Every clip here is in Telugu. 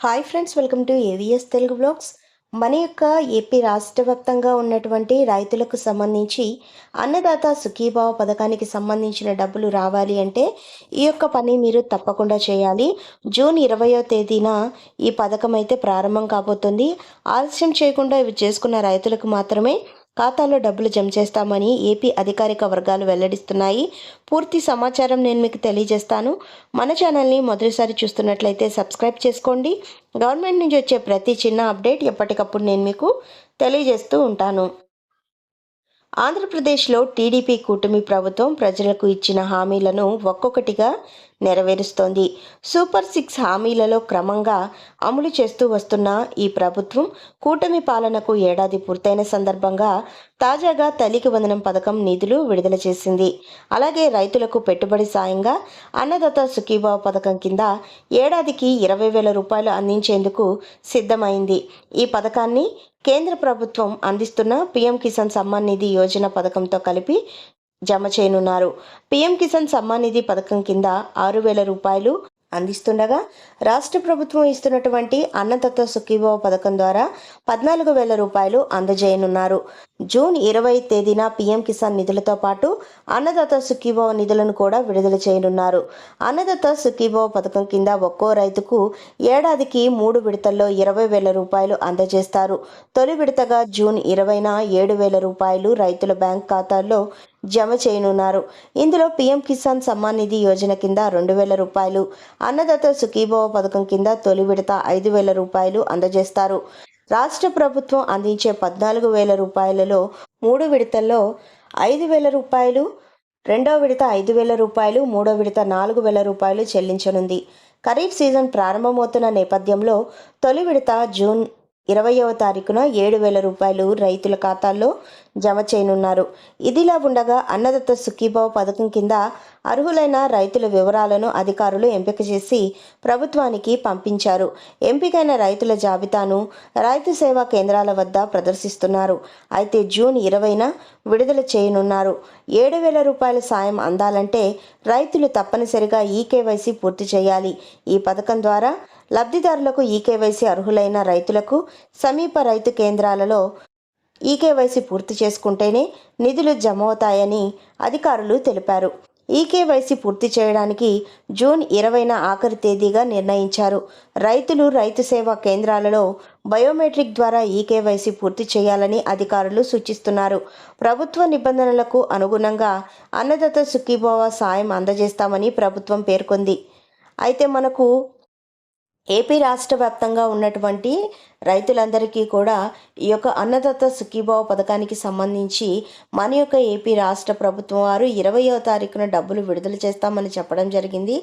Hi friends welcome to AVS Telugu blogs మన యొక్క ఏపీ రాష్ట్ర వ్యాప్తంగా ఉన్నటువంటి రైతులకు సంబంధించి అన్నదాత సుఖీభావ పథకానికి సంబంధించిన డబ్బులు రావాలి అంటే ఈ యొక్క పని మీరు తప్పకుండా చేయాలి. జూన్ ఇరవయో తేదీన ఈ పథకం అయితే ప్రారంభం కాబోతుంది. ఆలస్యం చేయకుండా ఇవి చేసుకున్న రైతులకు మాత్రమే ఖాతాలో డబ్బులు జమ చేస్తామని ఏపీ అధికారిక వర్గాలు వెల్లడిస్తున్నాయి. పూర్తి సమాచారం నేను మీకు తెలియజేస్తాను. మన ఛానల్ని మొదటిసారి చూస్తున్నట్లయితే సబ్స్క్రైబ్ చేసుకోండి. గవర్నమెంట్ నుంచి వచ్చే ప్రతి చిన్న అప్డేట్ ఎప్పటికప్పుడు నేను మీకు తెలియజేస్తూ ఉంటాను. ఆంధ్రప్రదేశ్లో టీడీపీ కూటమి ప్రభుత్వం ప్రజలకు ఇచ్చిన హామీలను ఒక్కొక్కటిగా నెరవేరుస్తోంది. సూపర్ సిక్స్ హామీలలో క్రమంగా అమలు చేస్తూ వస్తున్న ఈ ప్రభుత్వం కూటమి పాలనకు ఏడాది పూర్తయిన సందర్భంగా తాజాగా తల్లికి వందనం పథకం నిధులు విడుదల చేసింది. అలాగే రైతులకు పెట్టుబడి సాయంగా అన్నదాత సుఖీభావ పథకం కింద ఏడాదికి ఇరవై వేల రూపాయలు అందించేందుకు సిద్ధమైంది. ఈ పథకాన్ని కేంద్ర ప్రభుత్వం అందిస్తున్న పీఎం కిసాన్ సమ్మాన్ నిధి యోజన పథకంతో కలిపి జమ చేయనున్నారు. పీఎం కిసాన్ సమ్మాన్ నిధి పథకం కింద ఆరు వేల రూపాయలు అందిస్తుండగా రాష్ట్ర ప్రభుత్వం ఇస్తున్నటువంటి అన్నదత్త సుఖీభావ పథకం ద్వారా పద్నాలుగు వేల రూపాయలు అందజేయనున్నారు. జూన్ ఇరవై తేదీన పీఎం కిసాన్ నిధులతో పాటు అన్నదాత సుఖీభావ నిధులను కూడా విడుదల చేయనున్నారు. అన్నదాత సుఖీభావ పథకం కింద ఒక్కో రైతుకు ఏడాదికి మూడు విడతల్లో ఇరవై వేల రూపాయలు అందజేస్తారు. తొలి విడతగా జూన్ ఇరవైన ఏడు వేల రూపాయలు రైతుల బ్యాంక్ ఖాతాల్లో జమ చేయనున్నారు. ఇందులో పీఎం కిసాన్ సమ్మాన్ నిధి యోజన కింద రెండు వేల రూపాయలు అన్నదాత సుఖీభావ పథకం కింద తొలి విడత ఐదు వేల రూపాయలు అందజేస్తారు. రాష్ట్ర ప్రభుత్వం అందించే పద్నాలుగు వేల రూపాయలలో మూడు విడతల్లో ఐదు వేల రూపాయలు రెండో విడత ఐదు వేల రూపాయలు మూడో విడత నాలుగు వేల రూపాయలు చెల్లించనుంది. ఖరీఫ్ సీజన్ ప్రారంభమవుతున్న నేపథ్యంలో తొలి విడత జూన్ ఇరవయవ తారీఖున ఏడు వేల రూపాయలు రైతుల ఖాతాల్లో జమ చేయనున్నారు. ఇదిలా ఉండగా అన్నదత్త సుఖీభావ పథకం కింద అర్హులైన రైతుల వివరాలను అధికారులు ఎంపిక చేసి ప్రభుత్వానికి పంపించారు. ఎంపికైన రైతుల జాబితాను రైతు సేవా కేంద్రాల వద్ద ప్రదర్శిస్తున్నారు. అయితే జూన్ ఇరవైన విడుదల చేయనున్నారు. ఏడు వేల రూపాయల సాయం అందాలంటే రైతులు తప్పనిసరిగా ఈకేవైసీ పూర్తి చేయాలి. ఈ పథకం ద్వారా లబ్ధిదారులకు ఈకేవైసీ అర్హులైన రైతులకు సమీప రైతు కేంద్రాలలో ఈకేవైసీ పూర్తి చేసుకుంటేనే నిధులు జమ అవుతాయని అధికారులు తెలిపారు. ఈకేవైసీ పూర్తి చేయడానికి జూన్ ఇరవైన ఆఖరి తేదీగా నిర్ణయించారు. రైతులు రైతు సేవా కేంద్రాలలో బయోమెట్రిక్ ద్వారా ఈకేవైసీ పూర్తి చేయాలని అధికారులు సూచిస్తున్నారు. ప్రభుత్వ నిబంధనలకు అనుగుణంగా అన్నదత్త సుఖీభావ సాయం అందజేస్తామని ప్రభుత్వం పేర్కొంది. అయితే మనకు ఏపీ రాష్ట్ర వ్యాప్తంగా ఉన్నటువంటి రైతులందరికీ కూడా ఈ యొక్క అన్నదత్త సుఖీభావ పథకానికి సంబంధించి మన యొక్క ఏపీ రాష్ట్ర ప్రభుత్వం వారు ఇరవయో తారీఖున డబ్బులు విడుదల చేస్తామని చెప్పడం జరిగింది.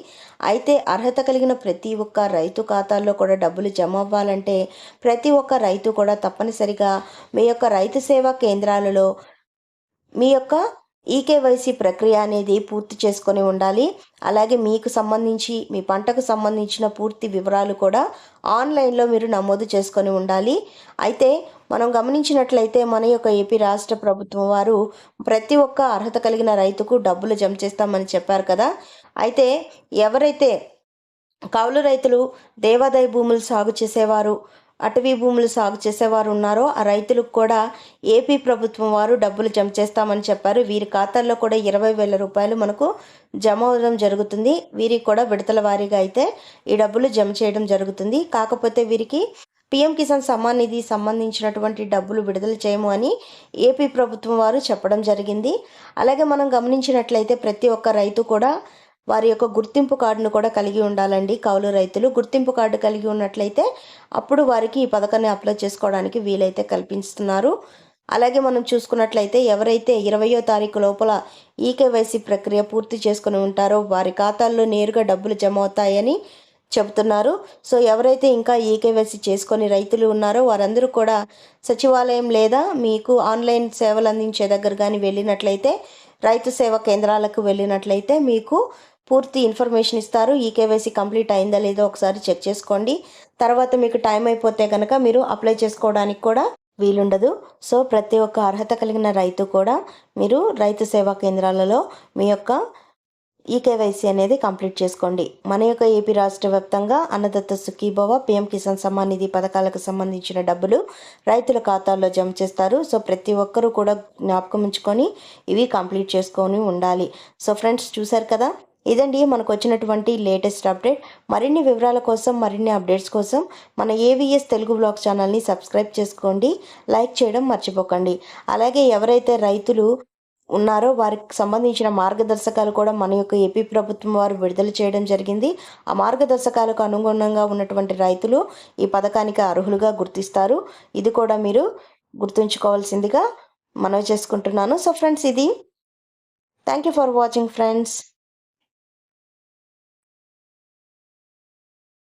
అయితే అర్హత కలిగిన ప్రతి ఒక్క రైతు ఖాతాల్లో కూడా డబ్బులు జమ అవ్వాలంటే ప్రతి ఒక్క రైతు కూడా తప్పనిసరిగా మీ యొక్క రైతు సేవా కేంద్రాలలో మీ యొక్క ఈకేవైసీ ప్రక్రియ అనేది పూర్తి చేసుకొని ఉండాలి. అలాగే మీకు సంబంధించి మీ పంటకు సంబంధించిన పూర్తి వివరాలు కూడా ఆన్లైన్లో మీరు నమోదు చేసుకొని ఉండాలి. అయితే మనం గమనించినట్లయితే మన యొక్క ఏపీ రాష్ట్ర ప్రభుత్వం వారు ప్రతి ఒక్క అర్హత కలిగిన రైతుకు డబ్బులు జమ చేస్తామని చెప్పారు కదా. అయితే ఎవరైతే కౌలు రైతులు దేవాదాయ భూములు సాగు చేసేవారు అటవీ భూములు సాగు చేసేవారు ఉన్నారో ఆ రైతులకు కూడా ఏపీ ప్రభుత్వం వారు డబ్బులు జమ చేస్తామని చెప్పారు. వీరి ఖాతాల్లో కూడా ఇరవై వేల రూపాయలు మనకు జమ అవ్వడం జరుగుతుంది. వీరికి కూడా విడతల వారీగా అయితే ఈ డబ్బులు జమ చేయడం జరుగుతుంది. కాకపోతే వీరికి పిఎం కిసాన్ సమ్మాన్ నిధి సంబంధించినటువంటి డబ్బులు విడుదల చేయము అని ఏపీ ప్రభుత్వం వారు చెప్పడం జరిగింది. అలాగే మనం గమనించినట్లయితే ప్రతి ఒక్క రైతు కూడా వారి యొక్క గుర్తింపు కార్డును కూడా కలిగి ఉండాలండి కౌలు రైతులు. గుర్తింపు కార్డు కలిగి ఉన్నట్లయితే అప్పుడు వారికి ఈ పథకాన్ని అప్లై చేసుకోవడానికి వీలైతే కల్పిస్తున్నారు. అలాగే మనం చూసుకున్నట్లయితే ఎవరైతే ఇరవయో తారీఖు లోపల ఈకేవైసీ ప్రక్రియ పూర్తి చేసుకుని ఉంటారో వారి ఖాతాల్లో నేరుగా డబ్బులు జమ అవుతాయని చెబుతున్నారు. సో ఎవరైతే ఇంకా ఈకేవైసీ చేసుకొని రైతులు ఉన్నారో వారందరూ కూడా సచివాలయం లేదా మీకు ఆన్లైన్ సేవలు అందించే దగ్గర కానీ వెళ్ళినట్లయితే రైతు సేవా కేంద్రాలకు వెళ్ళినట్లయితే మీకు పూర్తి ఇన్ఫర్మేషన్ ఇస్తారు. ఈ కేవైసీ కంప్లీట్ అయిందా లేదో ఒకసారి చెక్ చేసుకోండి. తర్వాత మీకు టైం అయిపోతే కనుక మీరు అప్లై చేసుకోవడానికి కూడా వీలుండదు. సో ప్రతి ఒక్క అర్హత కలిగిన రైతు కూడా మీరు రైతు సేవా కేంద్రాలలో మీ యొక్క ఈ కేవైసీ అనేది కంప్లీట్ చేసుకోండి. మన యొక్క ఏపీ రాష్ట్ర వ్యాప్తంగా అన్నదత్త సుఖీభవ పిఎం కిసాన్ సమ్మాన్ నిధి పథకాలకు సంబంధించిన డబ్బులు రైతుల ఖాతాల్లో జమ చేస్తారు. సో ప్రతి ఒక్కరూ కూడా జ్ఞాపకం ఉంచుకొని ఇవి కంప్లీట్ చేసుకొని ఉండాలి. సో ఫ్రెండ్స్ చూసారు కదా? ఇదండి మనకు వచ్చినటువంటి లేటెస్ట్ అప్డేట్. మరిన్ని వివరాల కోసం మరిన్ని అప్డేట్స్ కోసం మన ఏవిఎస్ తెలుగు బ్లాగ్ ఛానల్ని సబ్స్క్రైబ్ చేసుకోండి. లైక్ చేయడం మర్చిపోకండి. అలాగే ఎవరైతే రైతులు ఉన్నారో వారికి సంబంధించిన మార్గదర్శకాలు కూడా మన యొక్క ఏపీ ప్రభుత్వం వారు విడుదల చేయడం జరిగింది. ఆ మార్గదర్శకాలకు అనుగుణంగా ఉన్నటువంటి రైతులు ఈ పథకానికి అర్హులుగా గుర్తిస్తారు. ఇది కూడా మీరు గుర్తుంచుకోవాల్సిందిగా మనవి చేసుకుంటున్నాను. సో ఫ్రెండ్స్ ఇది. Thank you for watching friends